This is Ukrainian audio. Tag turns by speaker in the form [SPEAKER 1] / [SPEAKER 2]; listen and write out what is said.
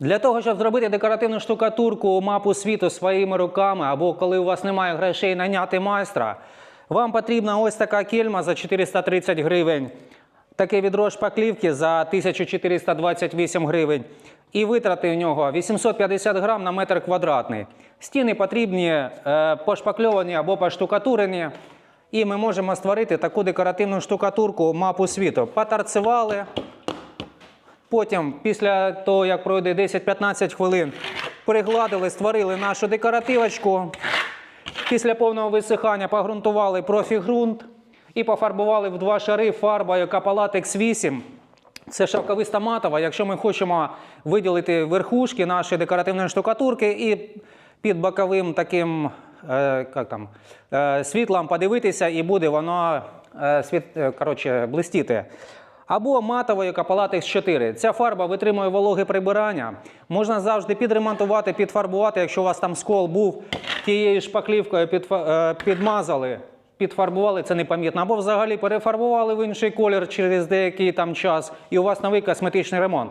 [SPEAKER 1] Для того, щоб зробити декоративну штукатурку мапу світу своїми руками, або коли у вас немає грошей наняти майстра, вам потрібна ось така кельма за 430 гривень, таке відро шпаклівки за 1428 гривень. І витрати в нього 850 грам на метр квадратний. Стіни потрібні е, пошпакльовані або поштукатурені. І ми можемо створити таку декоративну штукатурку мапу світу. Потарцевали, Потім, після того, як пройде 10-15 хвилин, пригладили, створили нашу декоративочку. Після повного висихання погрунтували профігрунт і пофарбували в два шари фарбою Капалатекс 8. Це шовковиста матова. Якщо ми хочемо виділити верхушки нашої декоративної штукатурки і під боковим таким е, як там, е, світлом подивитися, і буде воно е, світ, е, коротше, блистіти. Або матовою Капалатекс 4. Ця фарба витримує вологе прибирання. Можна завжди підремонтувати, підфарбувати, якщо у вас там скол був тією шпаклівкою е, підмазали, підфарбували, це непомітно. Або взагалі перефарбували в інший колір через деякий там час, і у вас новий косметичний ремонт.